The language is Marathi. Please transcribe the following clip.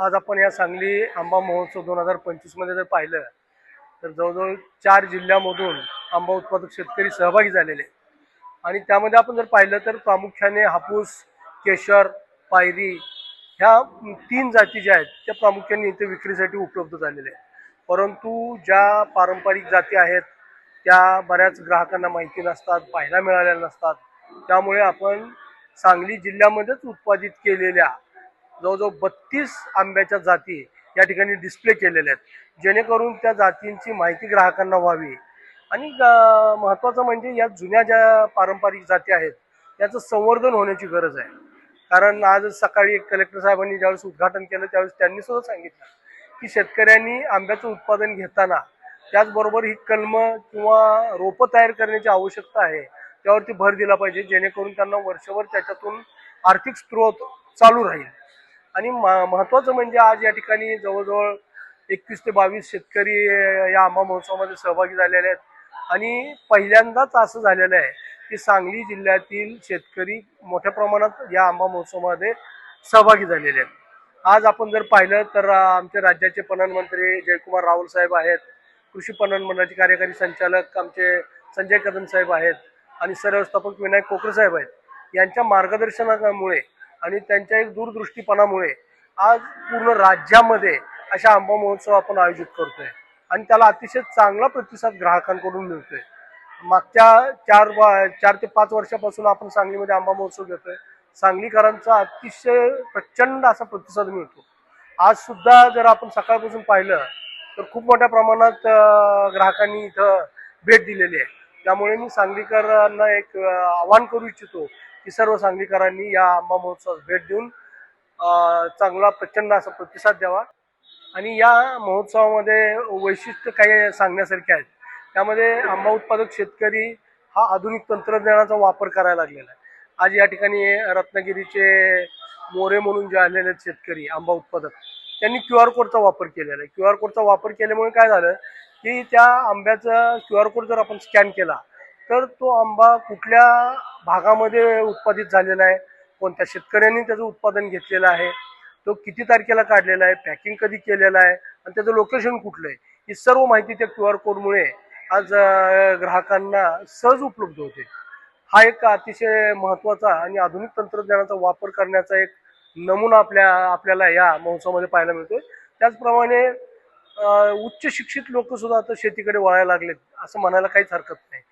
आज आपण या सांगली आंबा महोत्सव दोन हजार पंचवीसमध्ये जर पाहिलं तर जवळजवळ चार जिल्ह्यामधून आंबा उत्पादक शेतकरी सहभागी झालेले आणि त्यामध्ये आपण जर पाहिलं तर प्रामुख्याने हापूस केशर पायरी ह्या तीन जाती ज्या आहेत त्या प्रामुख्याने इथे विक्रीसाठी उपलब्ध झालेल्या आहेत. परंतु ज्या पारंपरिक जाती आहेत त्या बऱ्याच ग्राहकांना माहिती नसतात पाहायला मिळालेल्या नसतात. त्यामुळे आपण सांगली जिल्ह्यामध्येच उत्पादित केलेल्या जवळजवळ बत्तीस आंब्याच्या जाती या ठिकाणी डिस्प्ले केलेल्या आहेत. जेणेकरून त्या जातींची माहिती ग्राहकांना व्हावी. आणि महत्त्वाचं म्हणजे या जुन्या ज्या पारंपरिक जाती आहेत त्याचं संवर्धन होण्याची गरज आहे. कारण आज सकाळी कलेक्टर साहेबांनी ज्यावेळेस उद्घाटन केलं त्यावेळेस त्यांनी सुद्धा सांगितलं की शेतकऱ्यांनी आंब्याचं उत्पादन घेताना त्याचबरोबर ही कलम किंवा रोपं तयार करण्याची आवश्यकता आहे त्यावरती भर दिला पाहिजे जेणेकरून त्यांना वर्षभर त्याच्यातून आर्थिक स्रोत चालू राहील. आणि महत्वाचं महत्त्वाचं म्हणजे आज या ठिकाणी जवळजवळ एकवीस ते बावीस शेतकरी या आंबा महोत्सवामध्ये सहभागी झालेले आहेत. आणि पहिल्यांदाच असं झालेलं आहे की सांगली जिल्ह्यातील शेतकरी मोठ्या प्रमाणात या आंबा महोत्सवामध्ये सहभागी झालेले आहेत. आज आपण जर पाहिलं तर आमचे राज्याचे पणन मंत्री जयकुमार राहुल साहेब आहेत कृषी पणन मंडळाचे कार्यकारी संचालक आमचे संजय कदम साहेब आहेत आणि सरव्यवस्थापक विनायक कोकरे साहेब आहेत. यांच्या मार्गदर्शनामुळे आणि त्यांच्या एक दूरदृष्टीपणामुळे आज पूर्ण राज्यामध्ये अशा आंबा महोत्सव आपण आयोजित करतोय. आणि त्याला अतिशय चांगला प्रतिसाद ग्राहकांकडून मिळतोय. मागच्या चार चार ते पाच वर्षापासून आपण सांगलीमध्ये आंबा महोत्सव घेतोय. सांगलीकरांचा अतिशय प्रचंड असा प्रतिसाद मिळतो. आज सुद्धा जर आपण सकाळपासून पाहिलं तर खूप मोठ्या प्रमाणात ग्राहकांनी इथं भेट दिलेली आहे. त्यामुळे मी सांगलीकरांना एक आवाहन करू इच्छितो की सर्व सांगलीकरांनी या आंबा महोत्सवास भेट देऊन चांगला प्रचंड असा प्रतिसाद द्यावा. आणि या महोत्सवामध्ये वैशिष्ट्य काही सांगण्यासारखे आहेत. त्यामध्ये आंबा उत्पादक शेतकरी हा आधुनिक तंत्रज्ञानाचा वापर करायला लागलेला आहे. आज या ठिकाणी रत्नागिरीचे मोरे म्हणून जे आलेले आहेत शेतकरी आंबा उत्पादक त्यांनी क्यू आर कोडचा वापर केलेला आहे. क्यू आर कोडचा वापर केल्यामुळे काय झालं की त्या आंब्याचा क्यू आर कोड जर आपण स्कॅन केला तर तो आंबा कुठल्या भागामध्ये उत्पादित झालेला आहे कोणत्या शेतकऱ्यांनी त्याचं उत्पादन घेतलेलं आहे तो किती तारखेला काढलेला आहे पॅकिंग कधी केलेलं आहे आणि त्याचं लोकेशन कुठलं आहे ही सर्व माहिती त्या क्यू आर कोडमुळे आज ग्राहकांना सहज उपलब्ध होते. हा एक अतिशय महत्त्वाचा आणि आधुनिक तंत्रज्ञानाचा वापर करण्याचा एक नमुना आपल्या आपल्याला या महोत्सवामध्ये पाहायला मिळतोय. त्याचप्रमाणे उच्च शिक्षित लोक सुद्धा आता शेतीकडे वळायला लागलेत असं म्हणायला काहीच हरकत नाही.